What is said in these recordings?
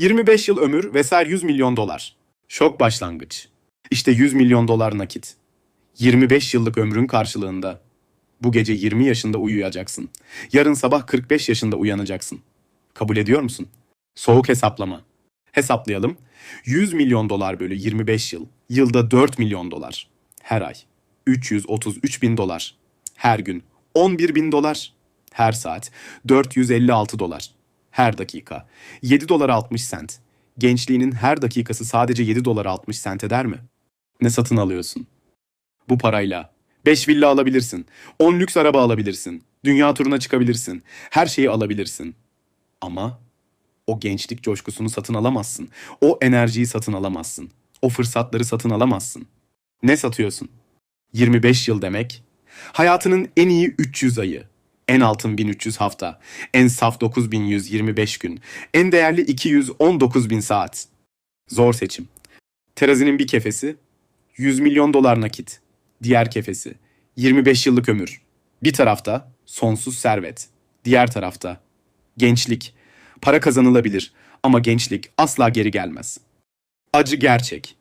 25 yıl ömür ve ser 100 milyon dolar. Şok başlangıç. İşte 100 milyon dolar nakit. 25 yıllık ömrün karşılığında. Bu gece 20 yaşında uyuyacaksın. Yarın sabah 45 yaşında uyanacaksın. Kabul ediyor musun? Soğuk hesaplama. Hesaplayalım. 100 milyon dolar bölü 25 yıl. Yılda 4 milyon dolar. Her ay. 333 bin dolar. Her gün 11 bin dolar. Her saat 456 dolar. Her dakika 7 dolar 60 sent. Gençliğinin her dakikası sadece 7 dolar 60 sent eder mi? Ne satın alıyorsun? Bu parayla 5 villa alabilirsin. 10 lüks araba alabilirsin. Dünya turuna çıkabilirsin. Her şeyi alabilirsin. Ama o gençlik coşkusunu satın alamazsın. O enerjiyi satın alamazsın. O fırsatları satın alamazsın. Ne satıyorsun? 25 yıl demek. Hayatının en iyi 300 ayı. En altın 1300 hafta. En saf 9125 gün. En değerli 219 bin saat. Zor seçim. Terazinin bir kefesi 100 milyon dolar nakit. Diğer kefesi 25 yıllık ömür. Bir tarafta sonsuz servet. Diğer tarafta gençlik. Para kazanılabilir ama gençlik asla geri gelmez. Acı gerçek.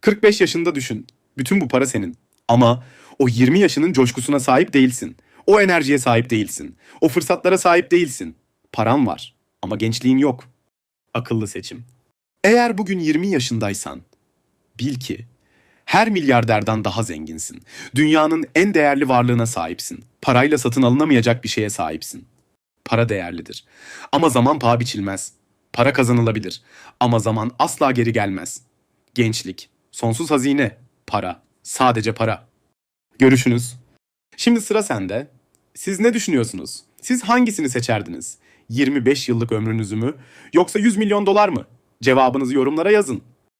45 yaşında düşün. Bütün bu para senin. Ama o 20 yaşının coşkusuna sahip değilsin. O enerjiye sahip değilsin. O fırsatlara sahip değilsin. Paran var ama gençliğin yok. Akıllı seçim. Eğer bugün 20 yaşındaysan bil ki her milyarderden daha zenginsin. Dünyanın en değerli varlığına sahipsin. Parayla satın alınamayacak bir şeye sahipsin. Para değerlidir. Ama zaman paha biçilmez. Para kazanılabilir. Ama zaman asla geri gelmez. Gençlik, sonsuz hazine, para, sadece para. Görüşünüz. Şimdi sıra sende. Siz ne düşünüyorsunuz? Siz hangisini seçerdiniz? 25 yıllık ömrünüzü mü yoksa 100 milyon dolar mı? Cevabınızı yorumlara yazın.